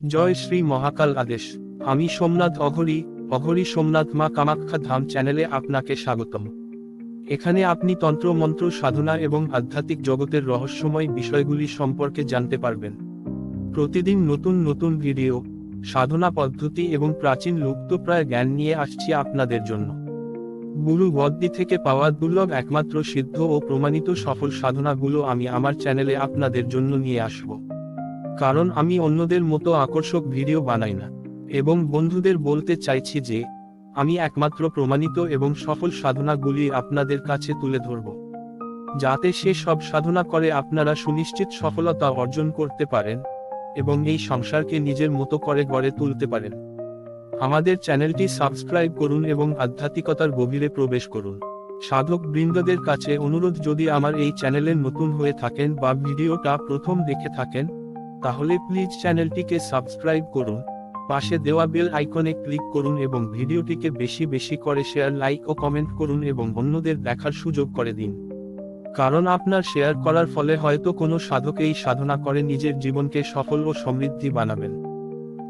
জয় শ্রী মহাকাল আদেশ। আমি সোমনাথ অঘরি অঘরি সোমনাথ মা কামাখ্যা ধাম চ্যানেলে আপনাকে স্বাগতম। এখানে আপনি তন্ত্র, মন্ত্র, সাধনা এবং আধ্যাত্মিক জগতের রহস্যময় বিষয়গুলি সম্পর্কে জানতে পারবেন। প্রতিদিন নতুন নতুন ভিডিও, সাধনা পদ্ধতি এবং প্রাচীন লুপ্তপ্রায় জ্ঞান নিয়ে আসছি আপনাদের জন্য। গুরু বদ্দি থেকে পাওয়া দুর্লভ একমাত্র সিদ্ধ ও প্রমাণিত সফল সাধনাগুলো আমি আমার চ্যানেলে আপনাদের জন্য নিয়ে আসব। কারণ আমি অন্যদের মতো আকর্ষক ভিডিও বানাই না। এবং বন্ধুদের বলতে চাইছি যে, আমি একমাত্র প্রমাণিত এবং সফল সাধনাগুলি আপনাদের কাছে তুলে ধরব। যাতে সে সব সাধনা করে আপনারা সুনিশ্চিত সফলতা অর্জন করতে পারেন এবং এই সংসারকে নিজের মতো করে গড়ে তুলতে পারেন। আমাদের চ্যানেলটি সাবস্ক্রাইব করুন এবং আধ্যাত্মিকতার গভীরে প্রবেশ করুন। সাধক বৃন্দদের কাছে অনুরোধ, যদি আমার এই চ্যানেলে নতুন হয়ে থাকেন বা ভিডিওটা প্রথম দেখে থাকেন তাহলে প্লিজ চ্যানেলটিকে সাবস্ক্রাইব করুন, পাশে দেওয়া বেল আইকনে ক্লিক করুন এবং ভিডিওটিকে বেশি বেশি করে শেয়ার লাইক ও কমেন্ট করুন এবং অন্যদের দেখার সুযোগ করে দিন। কারণ আপনার শেয়ার করার ফলে হয়তো কোনো সাধক এই সাধনা করে নিজের জীবনকে সফল ও সমৃদ্ধি বানাবেন।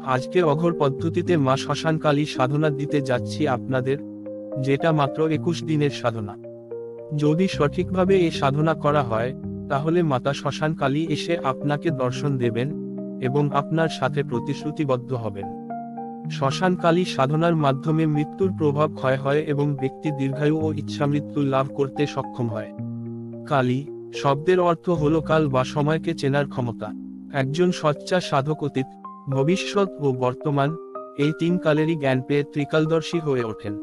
আজকে অঘর পদ্ধতিতে মা শ্মশানকালী সাধনা দিতে যাচ্ছি আপনাদের, যেটা মাত্র একুশ দিনের সাধনা। যদি সঠিকভাবে এই সাধনা করা হয় তাহলে মাতা শ্মশানকালী এসে আপনাকে দর্শন দেবেন এবং আপনার সাথে প্রতিশ্রুতিবদ্ধ হবেন। শ্মশানকালী সাধনার মাধ্যমে মৃত্যুর প্রভাব ক্ষয় হয় এবং ব্যক্তি দীর্ঘায়ু ও ইচ্ছামৃত্যু লাভ করতে সক্ষম হয়। কালী, শব্দের অর্থ হল কাল বা সময়কে চেনার ক্ষমতা। একজন সচ্চা সাধক অতীত, ভবিষ্যৎ ও বর্তমান, এই তিন কালেরই জ্ঞান পেয়ে ত্রিকালদর্শী হয়ে ওঠেন।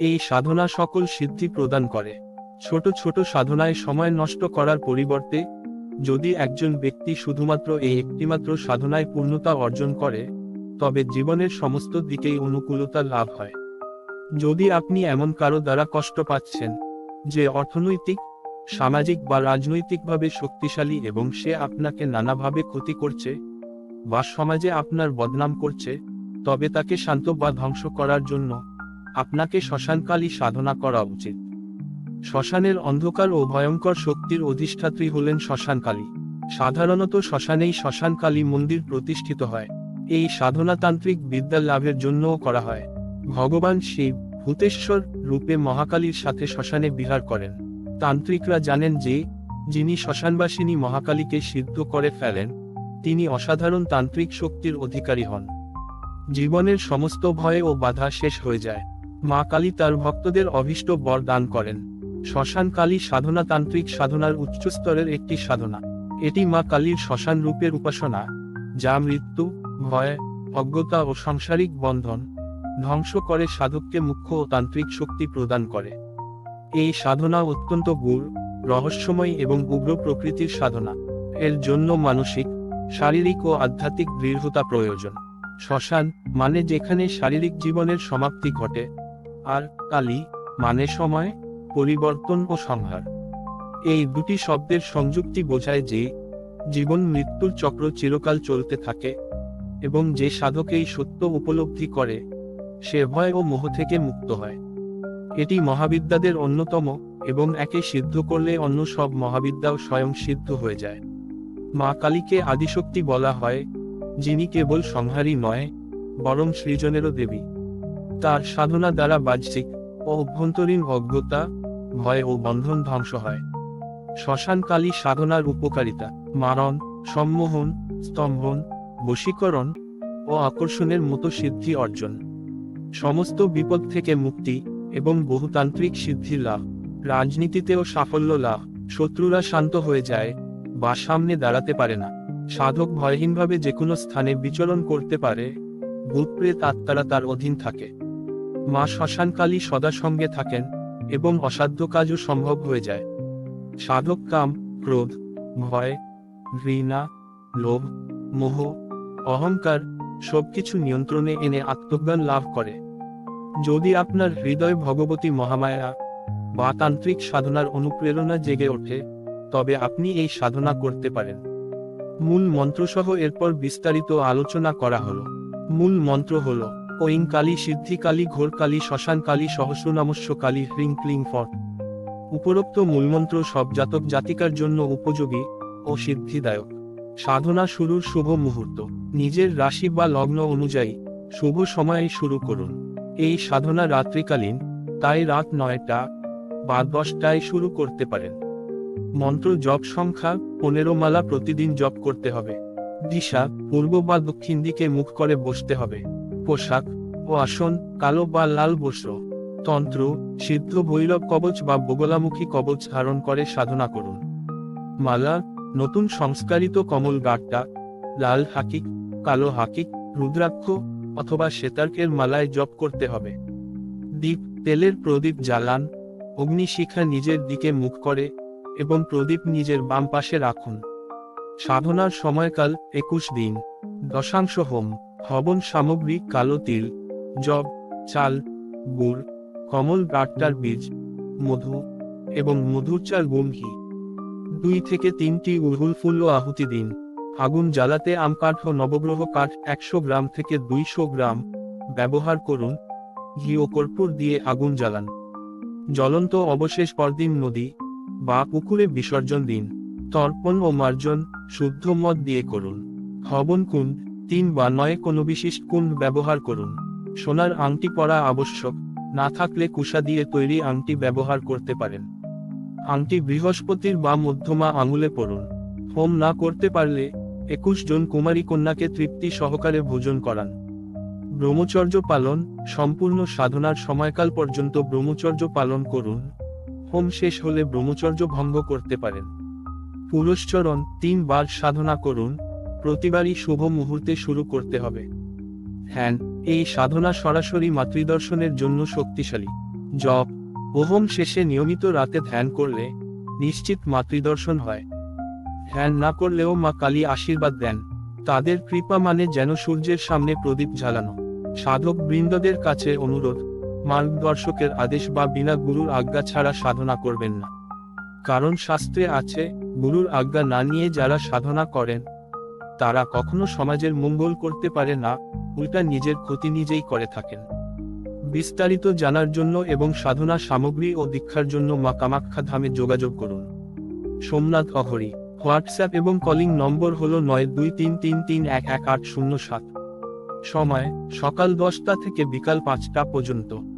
এই সাধনা সকল সিদ্ধি প্রদান করে। ছোট ছোট সাধনায় সময় নষ্ট করার পরিবর্তে, যদি একজন ব্যক্তি শুধুমাত্র এই একটিমাত্র সাধনায় পূর্ণতা অর্জন করে, তবে জীবনের সমস্ত দিকেই অনুকূলতা লাভ হয়। যদি আপনি এমন কারও দ্বারা কষ্ট পাচ্ছেন, যে অর্থনৈতিক, সামাজিক বা রাজনৈতিকভাবে শক্তিশালী এবং সে আপনাকে নানাভাবে ক্ষতি করছে, বা সমাজে আপনার বদনাম করছে, তবে তাকে শান্ত বা ধ্বংস করার জন্য আপনাকে শ্মশানকালী সাধনা করা উচিত। শ্মশানের অন্ধকার ও ভয়ঙ্কর শক্তির অধিষ্ঠাত্রী হলেন শ্মশানকালী সাধারণত শ্মশানেই শ্মশানকালী মন্দির প্রতিষ্ঠিত হয়। এই সাধনাতান্ত্রিক বিদ্যা লাভের জন্যও করা হয়। ভগবান শিব ভূতেশ্বর রূপে মহাকালীর সাথে শ্মশানে বিহার করেন। তান্ত্রিকরা জানেন যে, যিনি শ্মশানবাসিনী মহাকালীকে সিদ্ধ করে ফেলেন, তিনি অসাধারণ তান্ত্রিক শক্তির অধিকারী হন। জীবনের সমস্ত ভয় ও বাধা শেষ হয়ে যায়। মা কালী তার ভক্তদের অভীষ্ট বর দান করেন। শ্মশান কালী সাধনা তান্ত্রিক সাধনার উচ্চস্তরের একটি সাধনা। এটি মা কালীর শ্মশান রূপের উপাসনা, যা মৃত্যু, ভয়, অজ্ঞতা ও সাংসারিক বন্ধন ধ্বংস করে সাধককে মুখ্য ও তান্ত্রিক শক্তি প্রদান করে। এই সাধনা অত্যন্ত গুড়, রহস্যময় এবং উগ্র প্রকৃতির সাধনা। এর জন্য মানসিক, শারীরিক ও আধ্যাত্মিক দৃঢ়তা প্রয়োজন। শ্মশান মানে যেখানে শারীরিক জীবনের সমাপ্তি ঘটে। আর কালী মানে সময় পরিবর্তন ও সংহার। এই দুটি শব্দের সংযুক্তি বোঝায় যে, জীবন মৃত্যুর চক্র চিরকাল চলতে থাকে এবং যে সাধক এই সত্য উপলব্ধি করে, সে ভয় ও মোহ থেকে মুক্ত হয়। এটি মহাবিদ্যাদের অন্যতম এবং একে সিদ্ধ করলে অন্য সব মহাবিদ্যাও স্বয়ং সিদ্ধ হয়ে যায়। মা কালীকে আদিশক্তি বলা হয়, যিনি কেবল সংহারী নয়, বরং সৃজনেরও দেবী। তার সাধনা দ্বারা বাহ্যিক ও অভ্যন্তরীণ অজ্ঞতা ভয় ও বন্ধন ধ্বংস হয়। শ্মশানকালী সাধনার উপকারিতা, মারণ, সম্মোহন, স্তম্ভন, বশীকরণ ও আকর্ষণের মতো সিদ্ধি অর্জন। সমস্ত বিপদ থেকে মুক্তি এবং বহুতান্ত্রিক সিদ্ধি লাভ, রাজনীতিতেও সাফল্য লাভ, শত্রুরা শান্ত হয়ে যায় বা সামনে দাঁড়াতে পারে না। সাধক ভয়হীনভাবে যে কোনো স্থানে বিচরণ করতে পারে ভূতপ্রেত আত্মারা তার অধীন থাকে। মা শ্মশানকালী সদা সঙ্গে থাকেন। এবং অসাধ্য কাজও সম্ভব হয়ে যায়। সাধক কাম, ক্রোধ, ভয়, ঘৃণা, লোভ, মোহ, অহংকার সবকিছু নিয়ন্ত্রণে এনে আত্মজ্ঞান লাভ করে। যদি আপনার হৃদয় ভগবতী মহামায়া বা তান্ত্রিক সাধনার অনুপ্রেরণা জেগে ওঠে, তবে আপনি এই সাধনা করতে পারেন। মূল মন্ত্রসহ এরপর বিস্তারিত আলোচনা করা হলো। মূল মন্ত্র হল ঐং কালী সিদ্ধি কালী ঘোর কালী শ্মশান কালী সহস্রনামস্য কালী হ্রিং ক্লিং ফট। উপরোক্ত মূলমন্ত্র সব জাতক জাতিকার জন্য উপযোগী ও সিদ্ধিদায়ক। সাধনা শুরুর শুভ মুহূর্ত। নিজের রাশি বা লগ্ন অনুযায়ী শুভ সময়ে শুরু করুন। এই সাধনা রাত্রিকালীন, তাই রাত নয়টা বা দশটায় শুরু করতে পারেন। মন্ত্র জপ সংখ্যা পনেরো মালা প্রতিদিন জপ করতে হবে। দিশা, পূর্ব বা দক্ষিণ দিকে মুখ করে বসতে হবে। পোশাক ও আসন, কালো বা লাল বস্ত্র, তন্ত্র, সিদ্ধ ভৈরব কবচ বা বগলামুখী কবচ ধারণ করে সাধনা করুন। মালা, নতুন সংস্কারিত কমল গাট্টা, লাল হাকিক, কালো হাকিক, রুদ্রাক্ষ অথবা শ্বেতার্কের মালায় জপ করতে হবে। দীপ, তেলের প্রদীপ জ্বালান, অগ্নিশিখা নিজের দিকে মুখ করে এবং প্রদীপ নিজের বাম পাশে রাখুন। সাধনার সময়কাল একুশ দিন। দশাংশ হোম। হবন সামগ্রী, কালো তিল জব চাল, গুড়, কমল গাট্টার বীজ, মধু এবং মধুর চাল গুণ ঘি। দুই থেকে তিনটি উরহুল ফুল ও আহুতি দিন। আগুন জ্বালাতে আম কাঠ ও নবগ্রহ কাঠ একশো গ্রাম থেকে দুইশো গ্রাম। ব্যবহার করুন। ঘি ও কর্পূর দিয়ে আগুন জ্বালান। জ্বলন্ত অবশেষ পরদিন নদী বা পুকুরে বিসর্জন দিন। তর্পণ ও মার্জন, শুদ্ধ মদ দিয়ে করুন। হবন কুণ্ড তিন বা নয় কোনো বিশেষ কুণ্ড ব্যবহার করুন। সোনার আংটি পরা আবশ্যক, না থাকলে কুষা দিয়ে তৈরি আংটি ব্যবহার করতে পারেন। আংটি বৃহস্পতির বা মধ্যমা আঙুলে পড়ুন। হোম না করতে পারলে একুশ জন কুমারী কন্যাকে তৃপ্তি সহকারে ভোজন করান। ব্রহ্মচর্য পালন, সম্পূর্ণ সাধনার সময়কাল পর্যন্ত ব্রহ্মচর্য পালন করুন। হোম শেষ হলে ব্রহ্মচর্য ভঙ্গ করতে পারেন। পুরস্চরণ তিনবার সাধনা করুন। প্রতিবারই শুভ মুহূর্তে শুরু করতে হবে। হ্যান এই সাধনা সরাসরি মাতৃদর্শনের জন্য শক্তিশালী। জপ ওহম শেষে নিয়মিত রাতে ধ্যান করলে নিশ্চিত মাতৃদর্শন হয়। ধ্যান না করলেও মা কালী আশীর্বাদ দেন। তাদের কৃপা মানে যেন সূর্যের সামনে প্রদীপ জ্বালানো। সাধক বৃন্দদের কাছে অনুরোধ, মার্গদর্শকের আদেশ বা বিনা গুরুর আজ্ঞা ছাড়া সাধনা করবেন না। কারণ শাস্ত্রে আছে, গুরুর আজ্ঞা না নিয়ে যারা সাধনা করেন তারা কখনো সমাজের মঙ্গল করতে পারে না, উল্টা নিজের ক্ষতি নিজেই করে থাকেন। বিস্তারিত জানার জন্য এবং সাধনা সামগ্রী ও দীক্ষার জন্য মা কামাখ্যা ধামে যোগাযোগ করুন। সোমনাথ অহরি হোয়াটসঅ্যাপ এবং কলিং নম্বর হল নয় দুই তিন তিন তিন এক এক আট শূন্য সাত। সময়, সকাল দশটা থেকে বিকাল পাঁচটা পর্যন্ত।